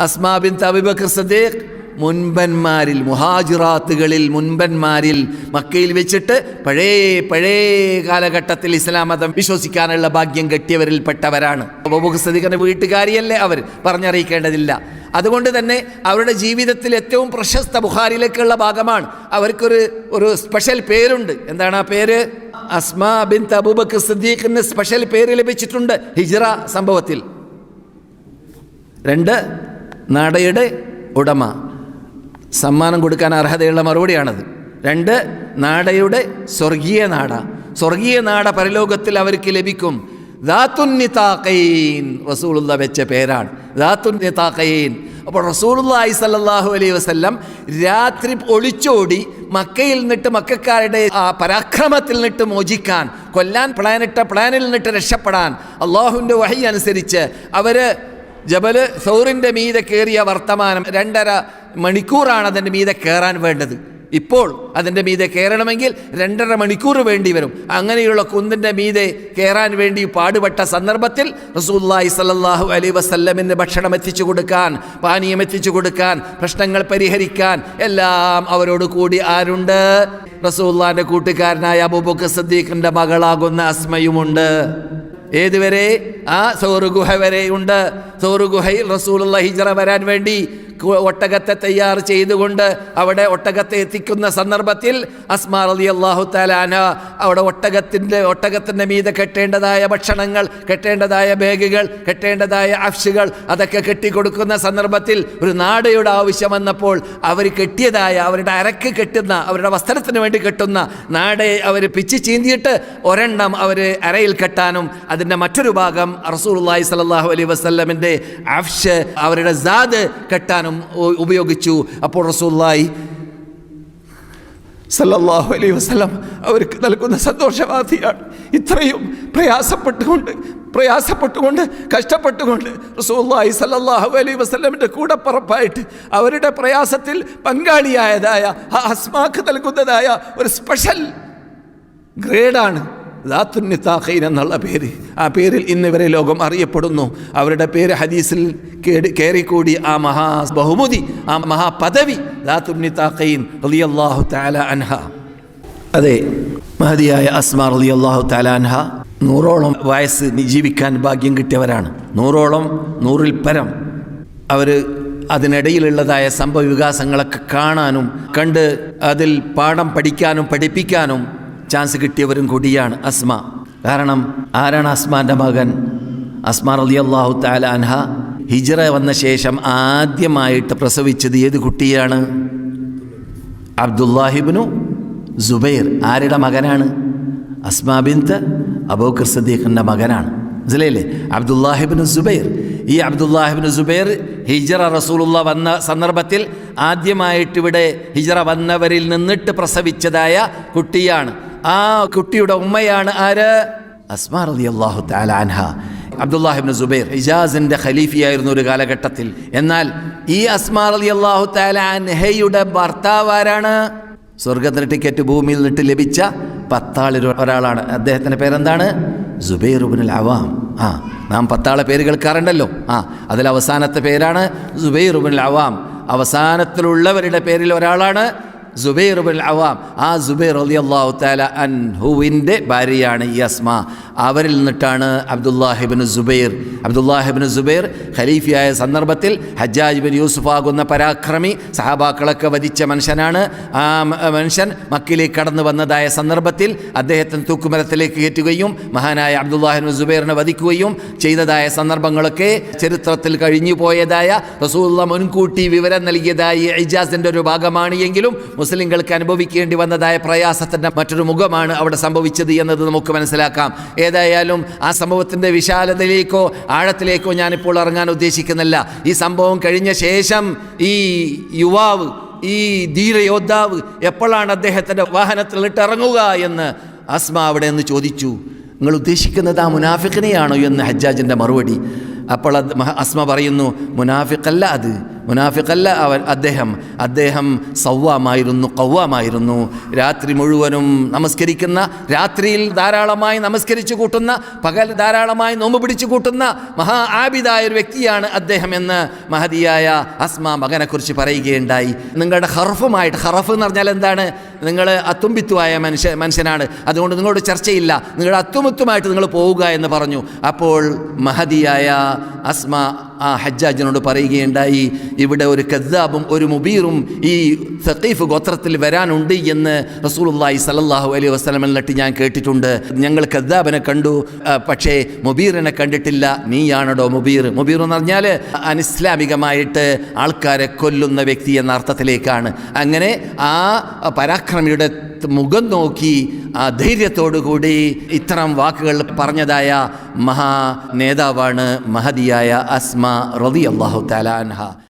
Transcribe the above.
അസ്മാ bin Abubakar സദ്ദീഖ് മുൻപന്മാരിൽ മുഹാജിറാത്തുകളിൽ മുൻപന്മാരിൽ മക്കയിൽ വെച്ചിട്ട് പഴയ പഴയ കാലഘട്ടത്തിൽ ഇസ്ലാം മതം വിശ്വസിക്കാനുള്ള ഭാഗ്യം കെട്ടിയവരിൽ പെട്ടവരാണ്. സദീഖന്റെ വീട്ടുകാരിയല്ലേ അവർ? പറഞ്ഞറിയിക്കേണ്ടതില്ല. അതുകൊണ്ട് തന്നെ അവരുടെ ജീവിതത്തിൽ ഏറ്റവും പ്രശസ്ത ബുഹാരിലേക്കുള്ള ഭാഗമാണ്. അവർക്കൊരു ഒരു സ്പെഷ്യൽ പേരുണ്ട്. എന്താണ് ആ പേര്? അസ്മാ ബിൻ തബൂബക്ക് സദ്ദീഖിന് സ്പെഷ്യൽ പേര് ലഭിച്ചിട്ടുണ്ട് ഹിജ്റ സംഭവത്തിൽ. രണ്ട് നാടയുടെ ഉടമ. സമ്മാനം കൊടുക്കാൻ അർഹതയുള്ള മറുപടിയാണത്. രണ്ട് നാടയുടെ സ്വർഗീയ നാട. സ്വർഗീയ നാട പരലോകത്തിൽ അവർക്ക് ലഭിക്കും. ദാത്തുന്നിതാക്കൈൻ റസൂലുള്ള വെച്ച പേരാണ്. ദാത്തുന്നിതാക്കൈൻ അപ്പോൾ റസൂലുള്ളാഹി സല്ലാഹു അലൈഹി വസല്ലം രാത്രി ഒളിച്ചോടി മക്കയിൽ നിന്നിട്ട് മക്കാരുടെ ആ പരാക്രമത്തിൽ നിന്നിട്ട് മോചിക്കാൻ കൊല്ലാൻ പ്ലാനിട്ട പ്ലാനിൽ നിന്നിട്ട് രക്ഷപ്പെടാൻ അള്ളാഹുവിന്റെ വഹി അനുസരിച്ച് അവർ ജബൽ സൗറിന്റെ മീതെ കയറിയ വർത്തമാനം രണ്ടര മണിക്കൂറാണ് അതിന്റെ മീതെ കയറാൻ വേണ്ടത്. ഇപ്പോൾ അതിന്റെ മീതെ കയറണമെങ്കിൽ രണ്ടര മണിക്കൂർ വേണ്ടി വരും. അങ്ങനെയുള്ള കുന്നിന്റെ മീതെ കയറാൻ വേണ്ടി പാടുപെട്ട സന്ദർഭത്തിൽ റസൂല്ലായി സല്ലാഹു അലൈ വസല്ലമിന് ഭക്ഷണം എത്തിച്ചു കൊടുക്കാൻ പാനീയം എത്തിച്ചു കൊടുക്കാൻ പ്രശ്നങ്ങൾ പരിഹരിക്കാൻ എല്ലാം അവരോട് കൂടി ആരുണ്ട്? റസൂല്ലാന്റെ കൂട്ടുകാരനായ അബൂബക്കർ സദ്ദീഖിന്റെ മകളാകുന്ന അസ്മയുമുണ്ട്. ഏതുവരെ? ആ സൗറുഗുഹ വരെയുണ്ട് സൗറുഗുഹയിൽ റസൂലുള്ള ഹിജറ വരാൻ വേണ്ടി ഒട്ടകത്തെ തയ്യാർ ചെയ്തുകൊണ്ട് അവിടെ ഒട്ടകത്തെ എത്തിക്കുന്ന സന്ദർഭത്തിൽ അസ്മാർ അലി അള്ളാഹു താലാന അവിടെ ഒട്ടകത്തിന്റെ ഒട്ടകത്തിന്റെ മീതെ കെട്ടേണ്ടതായ ഭക്ഷണങ്ങൾ കെട്ടേണ്ടതായ ബാഗുകൾ കെട്ടേണ്ടതായ അഫ്ഷുകൾ അതൊക്കെ കെട്ടിക്കൊടുക്കുന്ന സന്ദർഭത്തിൽ ഒരു നാടയുടെ ആവശ്യം വന്നപ്പോൾ അവർ കെട്ടിയതായ അവരുടെ അരക്ക് കെട്ടുന്ന അവരുടെ വസ്ത്രത്തിന് വേണ്ടി കെട്ടുന്ന നാടയെ അവർ പിച്ച് ചീന്തിയിട്ട് ഒരെണ്ണം അവർ അരയിൽ കെട്ടാനും അതിന്റെ മറ്റൊരു ഭാഗം റസൂലുള്ളാഹി സലാഹു അലൈ വസ്ലമിന്റെ അഫ്ഷ് അവരുടെ സാദ് കെട്ടാനും ഉ- ഉപയോഗിച്ചു. അപ്പോൾ റസൂല്ലായി സല്ലാഹു അലൈ വസ്ലം അവർക്ക് നൽകുന്ന സന്തോഷവാദിയാണ്. ഇത്രയും പ്രയാസപ്പെട്ടുകൊണ്ട് പ്രയാസപ്പെട്ടുകൊണ്ട് കഷ്ടപ്പെട്ടുകൊണ്ട് റസൂല്ലായി സല്ലാഹു അലൈ വസ്ലമിന്റെ കൂടെ പറപ്പായിട്ട് അവരുടെ പ്രയാസത്തിൽ പങ്കാളിയായതായ ആ അസ്മാക്ക് നൽകുന്നതായ ഒരു സ്പെഷ്യൽ ഗ്രേഡാണ് ദാത്തുന്നിത്താഖൈൻ എന്നുള്ള പേര്. ആ പേരിൽ ഇന്ന് ഇവരെ ലോകം അറിയപ്പെടുന്നു. അവരുടെ പേര് ഹദീസിൽ കേടി കയറിക്കൂടി ആ മഹാ ബഹുമതി ആ മഹാപദവി ദാത്തുന്നിത്താഖൈൻ റളിയല്ലാഹു തആല അൻഹ. അതെ മഹതിയായ അസ്മാ റളിയല്ലാഹു തആല അൻഹ നൂറോളം വയസ്സ് ജീവിക്കാൻ ഭാഗ്യം കിട്ടിയവരാണ്. നൂറോളം നൂറിൽ പരം അവർ അതിനിടയിലുള്ളതായ സംഭവ വികാസങ്ങളൊക്കെ കാണാനും കണ്ട് അതിൽ പാഠം പഠിക്കാനും പഠിപ്പിക്കാനും ചാൻസ് കിട്ടിയവരും കൂടിയാണ് അസ്മ. കാരണം ആരാണ് അസ്മാന്റെ മകൻ? അസ്മാർ അലി അള്ളാഹു താല അൻഹ. ഹിജ്റ വന്ന ശേഷം ആദ്യമായിട്ട് പ്രസവിച്ചത് ഏത് കുട്ടിയാണ്? അബ്ദുല്ലാഹിബിനു സുബൈർ. ആരുടെ മകനാണ്? അസ്മാ ബിന്ത് അബൂക്കർ സദ്ദീഖിന്റെ മകനാണ്. മനസ്സിലായില്ലേ? അബ്ദുല്ലാഹിബിന് സുബൈർ. ഈ അബ്ദുല്ലാഹിബിന് സുബൈർ ഹിജറ റസൂലുള്ള വന്ന സന്ദർഭത്തിൽ ആദ്യമായിട്ട് ഇവിടെ ഹിജറ വന്നവരിൽ നിന്നിട്ട് പ്രസവിച്ചതായ കുട്ടിയാണ്. ആ കുട്ടിയുടെ ഉമ്മയാണ് ആര്? അസ്മാ അലി അള്ളാഹു താലാൻഹ അബ്ദുല്ലാഹിബിൻ സുബൈർ ഇജാസിന്റെ ഖലീഫിയായിരുന്നു ഒരു കാലഘട്ടത്തിൽ. എന്നാൽ ഈ അസ്മാർ അലി അള്ളാഹു താലാൻഹയുടെ ഭർത്താവ് ആരാണ്? സ്വർഗത്തിന് ടിക്കറ്റ് ഭൂമിയിൽ നിന്നിട്ട് ലഭിച്ച പത്താളിൽ ഒരാളാണ്. അദ്ദേഹത്തിന്റെ പേരെന്താണ്? സുബൈർ ഉബിനുൽ അവാം ആ നാം പത്താളെ പേര് കേൾക്കാറുണ്ടല്ലോ. ആ അതിൽ അവസാനത്തെ പേരാണ് സുബൈർ ഉബിനുൽ അവാം അവസാനത്തിലുള്ളവരുടെ പേരിൽ ഒരാളാണ് സുബൈർ ബിൻ അവാം ആ സുബൈർ അലി അള്ളാഹു താല അൻഹുവിന്റെ ഭാര്യയാണ് ഈ അസ്മ. അവരിൽ നിന്നിട്ടാണ് അബ്ദുല്ലാഹിബിൻ സുബൈർ. അബ്ദുല്ലാഹിബിൻ സുബൈർ ഖലീഫിയായ സന്ദർഭത്തിൽ ഹജ്ജാജ് ബിൻ യൂസുഫ് ആകുന്ന പരാക്രമി സഹാബാക്കളൊക്കെ വധിച്ച മനുഷ്യനാണ്. ആ മനുഷ്യൻ മക്കിലേക്ക് കടന്നു വന്നതായ സന്ദർഭത്തിൽ അദ്ദേഹത്തിന് തൂക്കുമരത്തിലേക്ക് കയറ്റുകയും മഹാനായ അബ്ദുല്ലാഹിബിൻ സുബൈറിനെ വധിക്കുകയും ചെയ്തതായ സന്ദർഭങ്ങളൊക്കെ ചരിത്രത്തിൽ കഴിഞ്ഞു പോയതായ റസൂല്ല മുൻകൂട്ടി വിവരം നൽകിയതായി ഇജാസിന്റെ ഒരു ഭാഗമാണ് എങ്കിലും മുസ്ലിങ്ങൾക്ക് അനുഭവിക്കേണ്ടി വന്നതായ പ്രയാസത്തിന്റെ മറ്റൊരു മുഖമാണ് അവിടെ സംഭവിച്ചത് എന്നത് നമുക്ക് മനസ്സിലാക്കാം. ഏതായാലും ആ സംഭവത്തിന്റെ വിശാലതയിലേക്കോ ആഴത്തിലേക്കോ ഞാനിപ്പോൾ ഇറങ്ങാൻ ഉദ്ദേശിക്കുന്നില്ല. ഈ സംഭവം കഴിഞ്ഞ ശേഷം ഈ യുവാവ് ഈ ധീരയോദ്ധാവ് എപ്പോഴാണ് അദ്ദേഹത്തിന്റെ വാഹനത്തിലിട്ട് ഇറങ്ങുക എന്ന് അസ്മ അവിടെ നിന്ന് ചോദിച്ചു. നിങ്ങൾ ഉദ്ദേശിക്കുന്നത് ആ മുനാഫിഖിനെയാണോ എന്ന് ഹജ്ജാജിന്റെ മറുപടി. അപ്പോൾ അത് അസ്മ പറയുന്നു മുനാഫിഖല്ല അത്. മുനാഫിഖല്ല അവൻ അദ്ദേഹം. അദ്ദേഹം സൗവാമായിരുന്നു കൗവാമായിരുന്നു രാത്രി മുഴുവനും നമസ്കരിക്കുന്ന രാത്രിയിൽ ധാരാളമായി നമസ്കരിച്ചു കൂട്ടുന്ന പകൽ ധാരാളമായി നോമ്പ് പിടിച്ചു കൂട്ടുന്ന മഹാ ആബിദായ ഒരു വ്യക്തിയാണ് അദ്ദേഹം എന്ന് മഹതിയായ അസ്മ മകനെക്കുറിച്ച് പറയുകയുണ്ടായി. നിങ്ങളുടെ ഹർഫുമായിട്ട് ഹറഫ് എന്ന് പറഞ്ഞാൽ എന്താണ്? നിങ്ങൾ അത്തുംബിത്തുവായ മനുഷ്യ മനുഷ്യനാണ്. അതുകൊണ്ട് നിങ്ങളോട് ചർച്ചയില്ല. നിങ്ങളുടെ അത്തുമുത്തുമായിട്ട് നിങ്ങൾ പോവുക എന്ന് പറഞ്ഞു. അപ്പോൾ മഹതിയായ അസ്മ ആ ഹജ്ജാജിനോട് പറയുകയുണ്ടായി ഇവിടെ ഒരു കദ്ദാബും ഒരു മുബീറും ഈ സഖീഫ് ഗോത്രത്തിൽ വരാനുണ്ട് എന്ന് റസൂലുള്ളാഹി സലല്ലാഹു അലൈഹി വസല്ലം എന്നിട്ട് ഞാൻ കേട്ടിട്ടുണ്ട്. ഞങ്ങൾ കദ്ദാബിനെ കണ്ടു. പക്ഷേ മുബീറിനെ കണ്ടിട്ടില്ല. നീയാണോ മുബീർ? മുബീർ എന്ന് പറഞ്ഞാൽ അനിസ്ലാമികമായിട്ട് ആൾക്കാരെ കൊല്ലുന്ന വ്യക്തി എന്ന അർത്ഥത്തിലേക്കാണ്. അങ്ങനെ ആ പരാക്രമിയുടെ മുഖം നോക്കി ആ ധൈര്യത്തോടുകൂടി ഇത്തരം വാക്കുകൾ പറഞ്ഞതായ മഹാ നേതാവാണ് മഹതിയായ അസ്മ റതി അള്ളാഹു തലാൻഹ